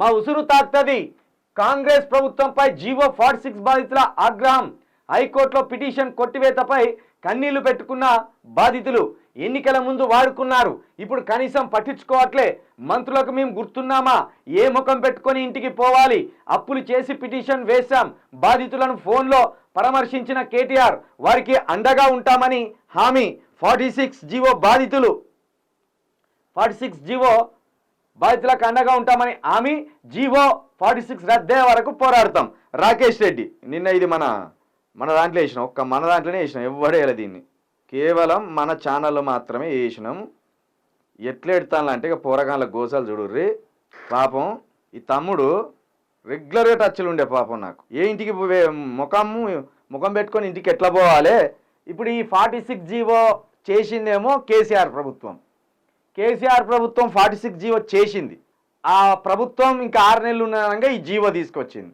మా ఉసురు తాక్తది. కాంగ్రెస్ ప్రభుత్వంపై GO forty six బాధితుల ఆగ్రహం. హైకోర్టులో పిటిషన్ కొట్టివేతపై కన్నీళ్ళు పెట్టుకున్న బాధితులు ఎన్నికల ముందు వాడుకున్నారు. ఇప్పుడు కనీసం పట్టించుకోవట్లే. మంత్రులకు మేము గుర్తున్నామా? ఏ ముఖం పెట్టుకొని ఇంటికి పోవాలి? అప్పులు చేసి పిటిషన్ వేశాం. బాధితులను ఫోన్లో పరామర్శించిన కేటీఆర్ వారికి అండగా ఉంటామని హామీ. ఫార్టీ సిక్స్ జీవో బాధితులు. ఫార్టీ సిక్స్ జీవో బాధితులకు అండగా ఉంటామని హామీ జీవో ఫార్టీ సిక్స్ రద్దే వరకు పోరాడతాం. రాకేష్ రెడ్డి నిన్న ఇది మన మన దాంట్లో వేసినాం. ఒక్క మన దాంట్లోనే వేసినాం. ఎవ్వడే దీన్ని. కేవలం మన ఛానల్లో మాత్రమే వేసినాం. ఎట్లెడతానంటే ఇక పోరగాళ్ళ గోసాలు చూడుర్రి. పాపం ఈ తమ్ముడు రెగ్యులర్గా టచ్లు ఉండే పాపం నాకు. ఏ ఇంటికి ముఖము ముఖం పెట్టుకొని ఇంటికి ఎట్లా పోవాలి? ఇప్పుడు ఈ ఫార్టీ సిక్స్ జీవో చేసిందేమో కేసీఆర్ ప్రభుత్వం. కేసీఆర్ ప్రభుత్వం ఫార్టీ సిక్స్ జీవో చేసింది. ఆ ప్రభుత్వం ఇంకా ఆరు నెలలు ఉండగా ఈ జీవో తీసుకొచ్చింది.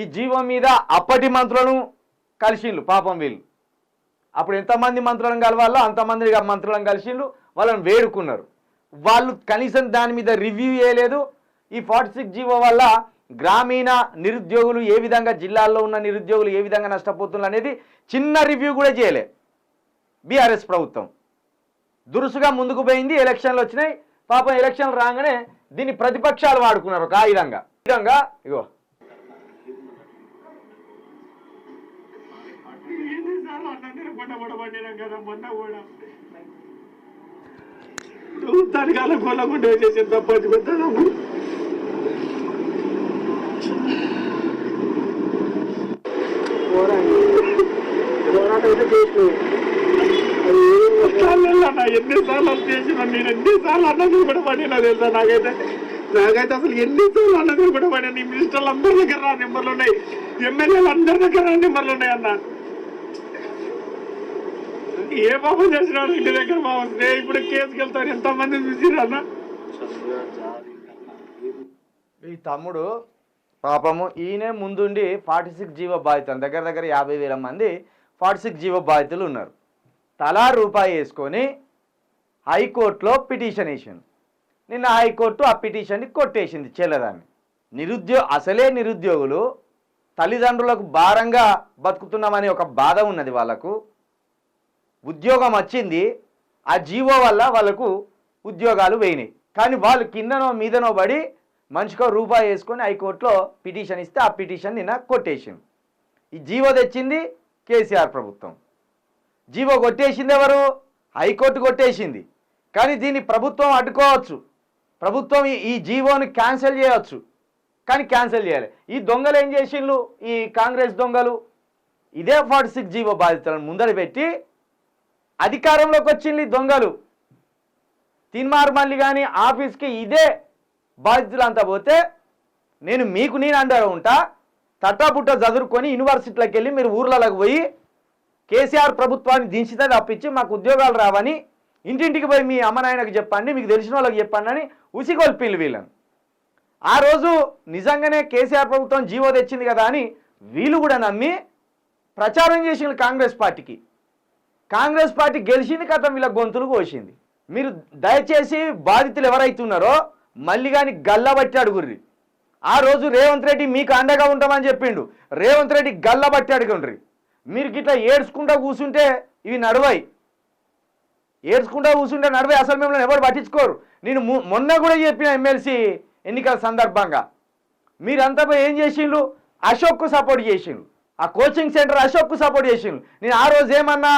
ఈ జీవో మీద అప్పటి మంత్రులను కలిసిండ్రు పాపం వీళ్ళు. అప్పుడు ఎంతమంది మంత్రులను కలవాలో అంతమంది మంత్రులను కలిసిండ్రు వాళ్ళని వేడుకున్నారు. వాళ్ళు కనీసం దాని మీద రివ్యూ చేయలేదు. ఈ ఫార్టీ సిక్స్ జీవో వల్ల గ్రామీణ నిరుద్యోగులు ఏ విధంగా జిల్లాల్లో ఉన్న నిరుద్యోగులు ఏ విధంగా నష్టపోతున్నారు అనేది చిన్న రివ్యూ కూడా చేయలే బీఆర్ఎస్ ప్రభుత్వం. దురుసుగా ముందుకు పోయింది ఎలక్షన్లు వచ్చినాయి. పాపం ఎలక్షన్లు రాగానే దీన్ని ప్రతిపక్షాలు వాడుకున్నారు ఒక ఆయుధంగా. విధంగా ఇగో. ఎన్నిసార్లు అన్న నిలబడ్డ పడబడినాం కదా మొన్న కూడా ప్రభుత్వానికి అలా కొల్లకుండా చేసిన తప్పని చేసిన నేను ఎన్నిసార్లు అన్న నిలబడి పడినా తెలుసా నాకైతే? నాకైతే అసలు ఎన్నిసార్లు అన్న కూడా పడినా? నీ మినిస్టర్లు అందరి దగ్గర నా నెంబర్లు ఉన్నాయి. ఎమ్మెల్యేలు అందరి దగ్గర నా నెంబర్లు ఉన్నాయి అన్న. ఏ పాపం చేసినాడు ఇంటి దగ్గర మా వస్తే ఇప్పుడు కేసుకి వెళ్తారు? ఎంత మంది అన్న? ఈ తమ్ముడు పాపము ఈయనే ముందుండి ఫార్టీ సిక్స్ జీవ బాధితులు. దగ్గర దగ్గర యాభై వేల మంది ఫార్టీ సిక్స్ జీవో బాధితులు ఉన్నారు. తలా రూపాయి వేసుకొని హైకోర్టులో పిటిషన్ వేసింది నిన్న హైకోర్టు ఆ పిటిషన్ని కొట్టేసింది చెల్లదాన్ని. నిరుద్యో అసలే నిరుద్యోగులు తల్లిదండ్రులకు భారంగా బతుకుతున్నామని ఒక బాధ ఉన్నది వాళ్ళకు. ఉద్యోగం వచ్చింది ఆ జీవో వల్ల వాళ్ళకు ఉద్యోగాలు పోయినాయి. కానీ వాళ్ళు కిందనో మీదనో పడి మనిషికో రూపాయి వేసుకొని హైకోర్టులో పిటిషన్ ఇస్తే ఆ పిటిషన్ నిన్న కొట్టేసింది ఈ జీవో తెచ్చింది కేసీఆర్ ప్రభుత్వం. జీవో కొట్టేసింది ఎవరు? హైకోర్టు కొట్టేసింది. కానీ దీన్ని ప్రభుత్వం అడ్డుకోవచ్చు. ప్రభుత్వం ఈ- జీవోని క్యాన్సిల్ చేయవచ్చు కానీ క్యాన్సిల్ చేయాలి. ఈ దొంగలు ఏం చేసిండ్రు ఈ కాంగ్రెస్ దొంగలు? ఇదే ఫార్టీ సిక్స్ జీవో బాధితులను ముందర పెట్టి అధికారంలోకి వచ్చింది ఈ దొంగలు. తిన్మార్ మళ్ళీ కానీ ఆఫీస్కి ఇదే బాధితులు అంతా పోతే నేను మీకు నేను అండగా ఉంటా. తట్టాపుట్ట చదువుకొని యూనివర్సిటీలకు వెళ్ళి మీరు ఊర్లలోకి పోయి కేసీఆర్ ప్రభుత్వాన్ని దించితే తప్పించి మాకు ఉద్యోగాలు రావని ఇంటింటికి పోయి మీ అమ్మ నాయనకు చెప్పండి మీకు తెలిసిన వాళ్ళకి చెప్పండి అని ఉసిగొల్పిల్లు వీళ్ళని. ఆ రోజు నిజంగానే కేసీఆర్ ప్రభుత్వం జీవో తెచ్చింది కదా అని వీళ్ళు కూడా నమ్మి ప్రచారం చేసింది కాంగ్రెస్ పార్టీకి. కాంగ్రెస్ పార్టీ గెలిచింది కథ వీళ్ళ గొంతులు కోసింది. మీరు దయచేసి బాధితులు ఎవరైతున్నారో మళ్ళీ కానీ గల్లబట్టి అడుగుర్రి. ఆ రోజు రేవంత్ రెడ్డి మీకు అండగా ఉంటామని చెప్పిండు. రేవంత్ రెడ్డి గల్లబట్టి అడుగుండ్రి. మీరు గిట్లా ఏడ్చుకుంటా కూర్చుంటే ఇవి నడవాయి. ఏడ్చుకుంటా కూర్చుంటే నడవాయి. అసలు మిమ్మల్ని ఎవరు పట్టించుకోరు. నేను మొన్న కూడా చెప్పిన ఎమ్మెల్సీ ఎన్నికల సందర్భంగా. మీరంతా ఏం చేసిండ్రు? అశోక్కు సపోర్ట్ చేసిండ్రు. ఆ కోచింగ్ సెంటర్ అశోక్కు సపోర్ట్ చేసిండ్రు. నేను ఆ రోజు ఏమన్నా?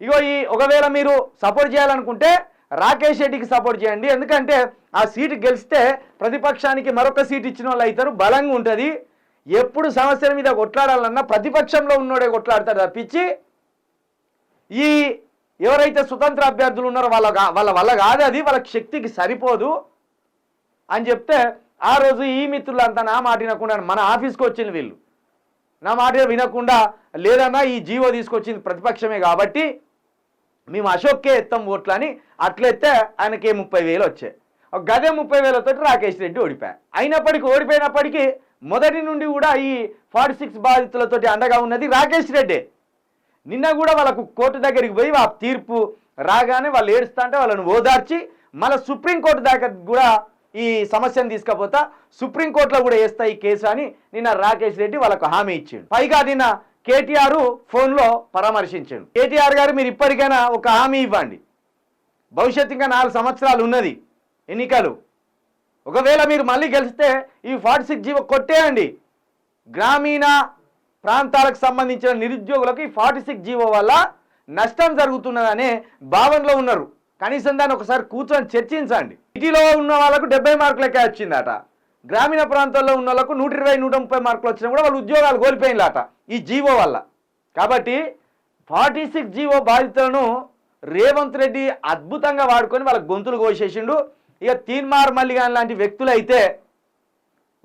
ఇగో ఈ ఒకవేళ మీరు సపోర్ట్ చేయాలనుకుంటే రాకేష్ రెడ్డికి సపోర్ట్ చేయండి. ఎందుకంటే ఆ సీటు గెలిస్తే ప్రతిపక్షానికి మరొక సీట్ ఇచ్చిన వాళ్ళు అవుతారు బలంగా ఉంటుంది. ఎప్పుడు సమస్యల మీద కొట్లాడాలన్నా ప్రతిపక్షంలో ఉన్నోడే కొట్లాడతాడు తప్పించి ఈ ఎవరైతే స్వతంత్ర అభ్యర్థులు ఉన్నారో వాళ్ళ వాళ్ళ వల్ల కాదు అది వాళ్ళ శక్తికి సరిపోదు. అని చెప్తే ఆ రోజు ఈ మిత్రులంతా నా మాట వినకుండా మన ఆఫీస్కి వచ్చింది వీళ్ళు. నా మాట వినకుండా లేదన్నా ఈ జీవో తీసుకొచ్చింది ప్రతిపక్షమే కాబట్టి మేము అశోక్కే ఎత్తాం ఓట్లు అని అట్లెత్తే ఆయనకి ముప్పై వేలు వచ్చాయి. ఒక గదే ముప్పై వేలతో రాకేష్ రెడ్డి ఓడిపోయా. అయినప్పటికీ ఓడిపోయినప్పటికీ మొదటి నుండి కూడా ఈ ఫార్టీ సిక్స్ బాధితులతోటి అండగా ఉన్నది రాకేష్ రెడ్డి. నిన్న కూడా వాళ్ళకు కోర్టు దగ్గరికి పోయి ఆ తీర్పు రాగానే వాళ్ళు ఏడుస్తా అంటే వాళ్ళని ఓదార్చి మళ్ళీ సుప్రీంకోర్టు దాకా కూడా ఈ సమస్యను తీసుకపోతా సుప్రీంకోర్టులో కూడా వేస్తా ఈ కేసు అని నిన్న రాకేష్ రెడ్డి వాళ్ళకు హామీ ఇచ్చాడు. పైగా నిన్న కేటీఆర్ ఫోన్లో పరామర్శించాడు. కేటీఆర్ గారు మీరు ఇప్పటికైనా ఒక హామీ ఇవ్వండి. భవిష్యత్తు ఇంకా నాలుగు సంవత్సరాలు ఉన్నది. ఎన్నికలు. ఒకవేళ మీరు మళ్ళీ గెలిస్తే ఈ ఫార్టీ సిక్స్ జీవో కొట్టేయండి. గ్రామీణ ప్రాంతాలకు సంబంధించిన నిరుద్యోగులకు ఈ ఫార్టీ సిక్స్ జీవో వల్ల నష్టం జరుగుతున్నదనే భావనలో ఉన్నారు. కనీసం దాన్ని ఒకసారి కూర్చొని చర్చించండి. సిటీలో ఉన్న వాళ్ళకు డెబ్బై మార్కులకే వచ్చిందట. గ్రామీణ ప్రాంతాల్లో ఉన్న వాళ్ళకు నూట ఇరవై నూట ముప్పై మార్కులు వచ్చినా కూడా వాళ్ళు ఉద్యోగాలు కోల్పోయినలాట ఈ జీవో వల్ల. కాబట్టి ఫార్టీ సిక్స్ జీవో బాధితులను రేవంత్ రెడ్డి అద్భుతంగా వాడుకొని వాళ్ళ గొంతులు కోసేసిండు. ఇక తీన్మార్ మల్లిగాన్ లాంటి వ్యక్తులు అయితే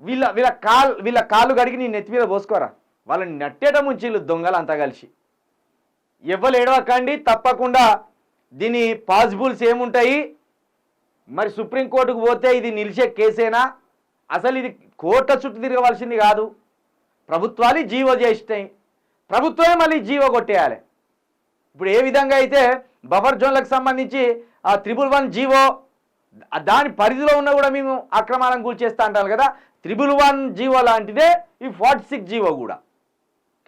వీళ్ళ వీళ్ళ కాల్ వీళ్ళ కాళ్ళు గడిగి నీ నెత్తి మీద పోసుకోరా. వాళ్ళని నట్టేట ముంచిళ్ళు దొంగలు అంతా కలిసి. ఎవ్వరు ఏడవకండి తప్పకుండా దీని పాసిబుల్స్ ఏముంటాయి? మరి సుప్రీంకోర్టుకు పోతే ఇది నిలిచే కేసేనా? అసలు ఇది కోర్టు చుట్టూ తిరగవలసింది కాదు. ప్రభుత్వాలు జీవో చేసినాయి. ప్రభుత్వమే మళ్ళీ జీవో కొట్టేయాలి. ఇప్పుడు ఏ విధంగా అయితే బఫర్ జోన్లకు సంబంధించి ఆ త్రిబుల్ వన్ జీవో దాని పరిధిలో ఉన్న కూడా మేము అక్రమాలను కూల్చేస్తా అంటారు కదా. త్రిబుల్ వన్ జీవో లాంటిదే ఈ ఫార్టీ సిక్స్ జీవో కూడా.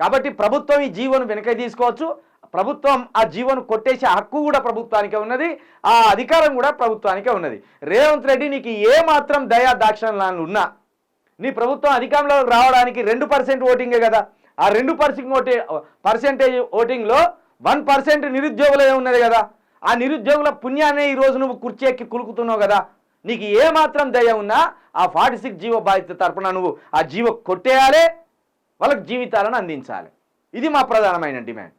కాబట్టి ప్రభుత్వం ఈ జీవోను వెనక తీసుకోవచ్చు. ప్రభుత్వం ఆ జీవోను కొట్టేసే హక్కు కూడా ప్రభుత్వానికే ఉన్నది. ఆ అధికారం కూడా ప్రభుత్వానికే ఉన్నది. రేవంత్ రెడ్డి నీకు ఏ మాత్రం దయా దాక్షణాలు ఉన్నా నీ ప్రభుత్వం అధికారంలోకి రావడానికి రెండు పర్సెంట్ ఓటింగే కదా. ఆ రెండు పర్సెంట్ ఓటి పర్సెంటేజ్ ఓటింగ్లో వన్ పర్సెంట్ నిరుద్యోగులే ఉన్నది కదా. ఆ నిరుద్యోగుల పుణ్యాన్ని ఈ రోజు నువ్వు కుర్చీ కులుకుతున్నావు కదా? నీకు ఏమాత్రం దయ ఉన్నా ఆ ఫార్టీ సిక్స్ జీవో బాధ్యత తరపున నువ్వు ఆ జీవో కొట్టేయాలి వాళ్ళకి జీవితాలను అందించాలి. ఇది మా ప్రధానమైన డిమాండ్.